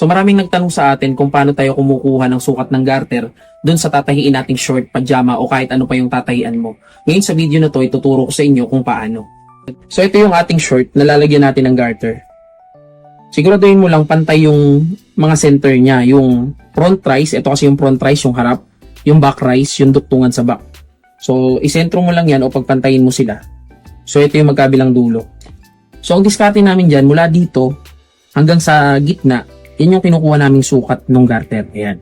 So maraming nagtanong sa atin kung paano tayo kumukuha ng sukat ng garter dun sa tatahiin nating short, pajama o kahit ano pa yung tatahian mo. Ngayon sa video na to, ituturo ko sa inyo kung paano. So ito yung ating short na lalagyan natin ng garter. Siguraduhin mo lang pantay yung mga center niya, yung front rise, ito kasi yung front rise, yung harap, yung back rise, yung duktungan sa back. So, isentro mo lang yan o pagpantayin mo sila. So, ito yung magkabilang dulo. So, ang diskarte namin dyan, mula dito hanggang sa gitna, yan yung kinukuha naming sukat ng garter. Ayan.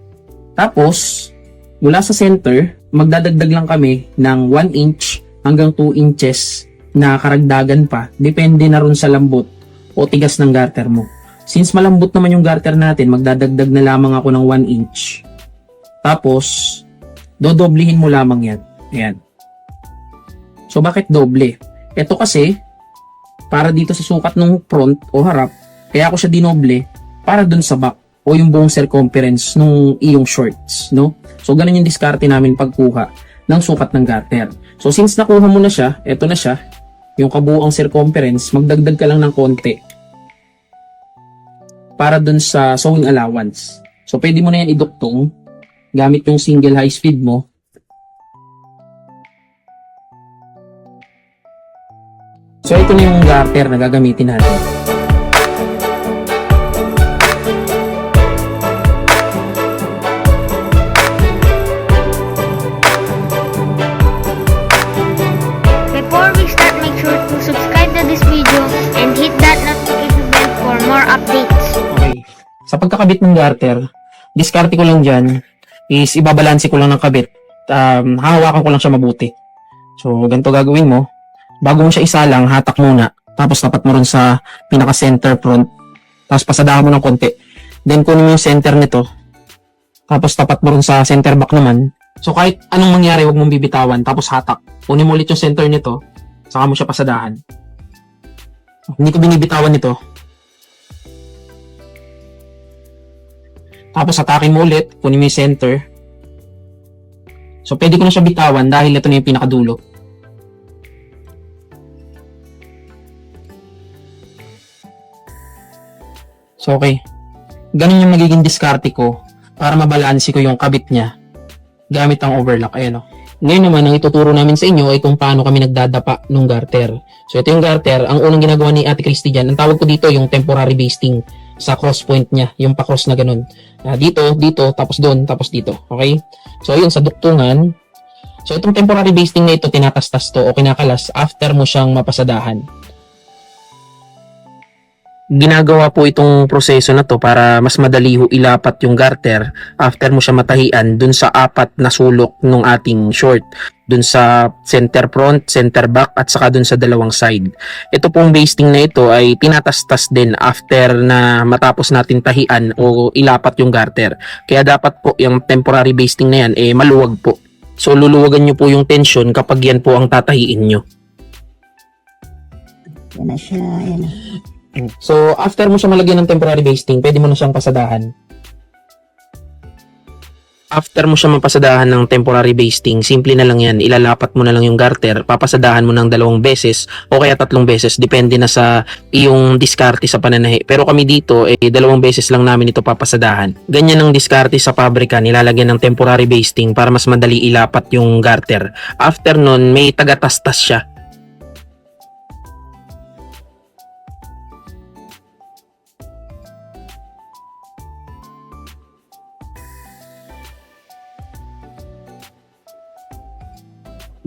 Tapos, mula sa center, magdadagdag lang kami ng 1 inch hanggang 2 inches na karagdagan pa. Depende na rin sa lambot o tigas ng garter mo. Since malambot naman yung garter natin, magdadagdag na lamang ako ng 1 inch. Tapos, dodoblihin mo lamang yan. Ayan. So, bakit doble? Ito kasi, para dito sa sukat ng front o harap, kaya ako siya dinoble para dun sa back o yung buong circumference nung iyong shorts, no? So, ganun yung diskarte namin pagkuha ng sukat ng garter. So, since nakuha mo na siya, eto na siya, yung kabuuang circumference, magdagdag ka lang ng konti para dun sa sewing allowance. So, pwede mo na yan iduktong gamit yung single high speed mo. So, ito na yung garter na gagamitin natin. Sa pagkakabit ng garter, diskarte ko lang dyan is ibabalanse ko lang ng kabit. Um, hahawakan ko lang siya mabuti. So, ganito gagawin mo. Bago mo siya isalang, hatak muna. Tapos tapat mo rin sa pinaka-center front. Tapos pasadahan mo ng konti. Then kunin mo yung center nito. Tapos tapat mo rin sa center back naman. So kahit anong mangyari, huwag mong bibitawan. Tapos hatak. Kunin mo ulit yung center nito. Saka mo siya pasadahan. Hindi ko binibitawan nito. Tapos atakin mo ulit, kunin mo yung center. So pwede ko na siya bitawan dahil ito na yung pinakadulo. So okay. Ganun yung magiging diskarte ko para mabalansi ko yung kabit niya gamit ang overlock. Ayan o. Ngayon naman, ang ituturo namin sa inyo ay kung paano kami nagdadapa ng garter. So ito yung garter. Ang unang ginagawa ni Ate Christy dyan, ang tawag ko dito yung temporary basting sa cross point niya, yung pa-cross na ganun. Ah, dito, dito, tapos doon, tapos dito. Okay? So ayun, sa duktungan. So itong temporary basting na ito, tinatastas to o kinakalas after mo siyang mapasadahan. Ginagawa po itong proseso na to para mas madali ho ilapat yung garter after mo siya matahian dun sa apat na sulok ng ating short. Dun sa center front, center back at saka dun sa dalawang side. Ito pong basting na ito ay tinatastas din after na matapos natin tahian o ilapat yung garter. Kaya dapat po yung temporary basting na yan eh maluwag po. So luluwagan nyo po yung tension kapag yan po ang tatahiin nyo. Yan na siya, yan na. So, after mo siya malagyan ng temporary basting, pwede mo na siyang pasadahan. After mo siya mapasadahan ng temporary basting, simple na lang yan. Ilalapat mo na lang yung garter, papasadahan mo ng dalawang beses o kaya tatlong beses, depende na sa iyong diskarte sa pananahi. Pero kami dito, eh, dalawang beses lang namin ito papasadahan. Ganyan ang diskarte sa pabrika, nilalagyan ng temporary basting para mas madali ilapat yung garter. After nun, may tagatastas siya.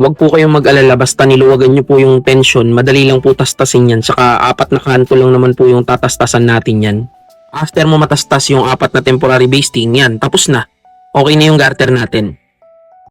Huwag po kayong mag-alala basta niluwagan nyo po yung tension. Madali lang po tastasin yan. Saka apat na kanto lang naman po yung tatastasan natin yan. After mo matastas yung apat na temporary basting yan, tapos na. Okay na yung garter natin.